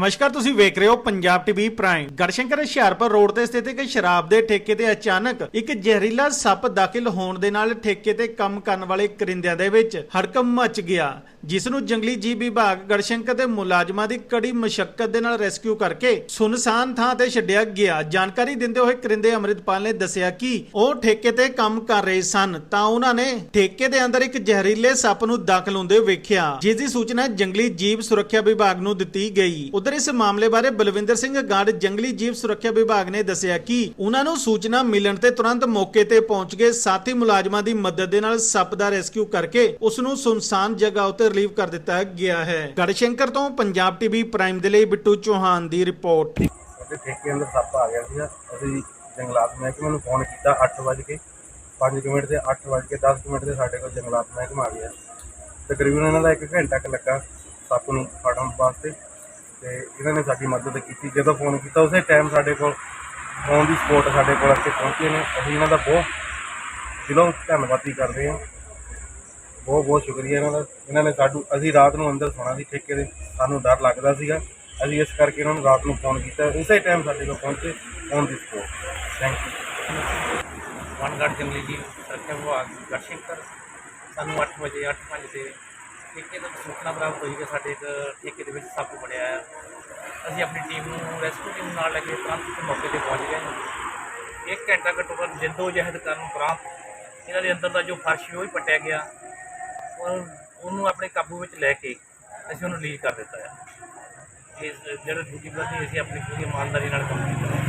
ਨਮਸਕਾਰ, ਤੁਸੀਂ ਵੇਖ ਰਹੇ ਹੋ Punjab TV prime. Garhshankar Hoshiarpur road ਤੇ ਸਥਿਤ ਇੱਕ ਸ਼ਰਾਬ ਦੇ ਠੇਕੇ ਤੇ ਅਚਾਨਕ ਇੱਕ ਜ਼ਹਿਰੀਲਾ ਸੱਪ ਦਾਖਲ ਹੋਣ ਦੇ ਨਾਲ ਠੇਕੇ ਤੇ ਕੰਮ ਕਰਨ ਵਾਲੇ ਕਰਿੰਦਿਆਂ ਦੇ ਵਿੱਚ ਹੜਕੰਪ ਮਚ ਗਿਆ, ਜਿਸ ਨੂੰ ਜੰਗਲੀ ਜੀਵ ਵਿਭਾਗ ਗੜਸ਼ੰਕਰ ਦੇ ਮੁਲਾਜ਼ਮਾਂ ਦੀ ਕੜੀ ਮਸ਼ੱਕਤ ਦੇ ਨਾਲ ਰੈਸਕਿਊ ਕਰਕੇ ਸੁਨਸਾਨ ਥਾਂ ਤੇ ਛੱਡਿਆ ਗਿਆ। ਜਾਣਕਾਰੀ ਦਿੰਦੇ ਹੋਏ ਕਰਿੰਦੇ ਅਮਰਿਤਪਾਲ ਨੇ ਦੱਸਿਆ ਕਿ ਉਹ ਠੇਕੇ ਤੇ ਕੰਮ ਕਰ ਰਹੇ ਸਨ, ਤਾਂ ਉਹਨਾਂ ਨੇ ਠੇਕੇ ਦੇ ਅੰਦਰ ਇੱਕ ਜ਼ਹਿਰੀਲੇ ਸੱਪ ਨੂੰ ਦਾਖਲ ਹੁੰਦੇ ਵੇਖਿਆ, ਜਿਸ ਦੀ ਸੂਚਨਾ ਜੰਗਲੀ ਜੀਵ ਸੁਰੱਖਿਆ ਵਿਭਾਗ ਨੂੰ ਦਿੱਤੀ ਗਈ। ਉਧਰ ਇਸ ਮਾਮਲੇ ਬਾਰੇ ਬਲਵਿੰਦਰ ਸਿੰਘ ਗਾਰਡ ਜੰਗਲੀ ਜੀਵ ਸੁਰੱਖਿਆ ਵਿਭਾਗ ਨੇ ਦੱਸਿਆ ਕਿ ਉਹਨਾਂ ਨੂੰ ਸੂਚਨਾ ਮਿਲਣ ਤੇ ਤੁਰੰਤ ਮੌਕੇ ਤੇ ਪਹੁੰਚ ਕੇ ਸਾਥੀ ਮੁਲਾਜ਼ਮਾਂ ਦੀ ਮਦਦ ਦੇ ਨਾਲ ਸੱਪ ਦਾ ਰੈਸਕਿਊ ਕਰਕੇ ਉਸ ਨੂੰ ਸੁਨਸਾਨ ਜਗ੍ਹਾ ਉੱਤੇ ਰਿਲੀਵ ਕਰ ਦਿੱਤਾ ਗਿਆ ਹੈ। ਗੜਸ਼ੰਕਰ ਤੋਂ ਪੰਜਾਬ ਟੀਵੀ ਪ੍ਰਾਈਮ ਦੇ ਲਈ ਬਿੱਟੂ ਚੌਹਾਨ ਦੀ ਰਿਪੋਰਟ। ਸਾਡੇ ਠੇਕੇ ਅੰਦਰ ਸੱਪ ਆ ਗਿਆ ਸੀਗਾ। ਅਸੀਂ ਜੰਗਲਾਤ ਮਹਿਕਮੇ ਨੂੰ ਫੋਨ ਕੀਤਾ 8 ਵਜੇ 5 ਮਿੰਟ ਤੇ 8 ਵਜੇ 10 ਮਿੰਟ ਤੇ ਸਾਡੇ ਕੋਲ ਜੰਗਲਾਤ ਮਹਿਕਮਾ ਆ ਗਿਆ। ਤਕਰੀਬਨ ਇਹਨਾਂ ਦਾ 1 ਘੰਟਾ ਕੁ ਲੱਗਾ ਸੱਪ ਨੂੰ ਫੜਨ ਵਾਸਤੇ। ਤੇ ਇਹਨਾਂ ਨੇ ਸਾਡੀ ਮਦਦ ਕੀਤੀ। ਜਦੋਂ ਫੋਨ ਕੀਤਾ, ਉਸੇ ਟਾਈਮ ਸਾਡੇ ਕੋਲ ਫੋਨ ਦੀ ਸਪੋਰਟ ਸਾਡੇ ਕੋਲ ਅੱਗੇ ਪਹੁੰਚੇ ਨੇ। ਅਸੀਂ ਇਹਨਾਂ ਦਾ ਬਹੁਤ ਦਿਲੋਂ ਧੰਨਵਾਦੀ ਕਰਦੇ ਹਾਂ। ਬਹੁਤ ਬਹੁਤ ਸ਼ੁਕਰੀਆ ਇਹਨਾਂ ਦਾ। ਇਹਨਾਂ ਨੇ ਸਾਡੂ, ਅਸੀਂ ਰਾਤ ਨੂੰ ਅੰਦਰ ਸੌਣਾ ਸੀ ਠੇਕੇ ਦੇ ਸਾਨੂੰ ਡਰ ਲੱਗਦਾ ਸੀਗਾ। ਅਸੀਂ ਇਸ ਕਰਕੇ ਇਹਨਾਂ ਨੂੰ ਰਾਤ ਨੂੰ ਫੋਨ ਕੀਤਾ। ਉਸੇ ਟਾਈਮ ਸਾਡੇ ਕੋਲ ਪਹੁੰਚੇ ਫੋਨ ਦੀ ਸਪੋਰਟ ਥੈਂਕ ਯੂ ਵਨਗੜ ਜੰਗਲੀ ਜੀਵ ਸੁਰੱਖਿਆ ਵਿਭਾਗ, ਗੜਸ਼ੰਕਰ। ਸਾਨੂੰ 8 ਵਜੇ 8:05 ਤੇ ਠੇਕੇ ਤੋਂ ਸੂਚਨਾ ਪ੍ਰਾਪਤ ਹੋਈ ਕਿ ਸਾਡੇ ਇੱਕ ਠੇਕੇ ਦੇ ਵਿੱਚ ਸੱਪ ਵੜਿਆ ਹੈ। ਅਸੀਂ ਆਪਣੀ ਟੀਮ ਨੂੰ ਰੈਸਕਿਊ ਟੀਮ ਨਾਲ ਲੈ ਕੇ ਤੁਰੰਤ ਮੌਕੇ ਤੇ ਪਹੁੰਚ ਗਏ ਇੱਕ ਘੰਟਾ ਘੱਟੋ ਘੱਟ ਜਿੰਦੋ ਜਹਿਦ ਕਰਨ ਉਪਰੰਤ ਇਹਨਾਂ ਦੇ ਅੰਦਰ ਦਾ ਜੋ ਫਰਸ਼ ਉਹ ਵੀ ਪੱਟਿਆ ਗਿਆ। ਔਰ ਉਹਨੂੰ ਆਪਣੇ ਕਾਬੂ ਵਿੱਚ ਲੈ ਕੇ ਅਸੀਂ ਉਹਨੂੰ ਰਿਲੀਜ਼ ਕਰ ਦਿੱਤਾ ਹੈ। ਇਸ ਜਿਹੜੇ ਦੂਜੀ ਪ੍ਰਤੀ ਅਸੀਂ ਆਪਣੀ ਪੂਰੀ ਇਮਾਨਦਾਰੀ ਨਾਲ ਕੰਮ ਕੀਤਾ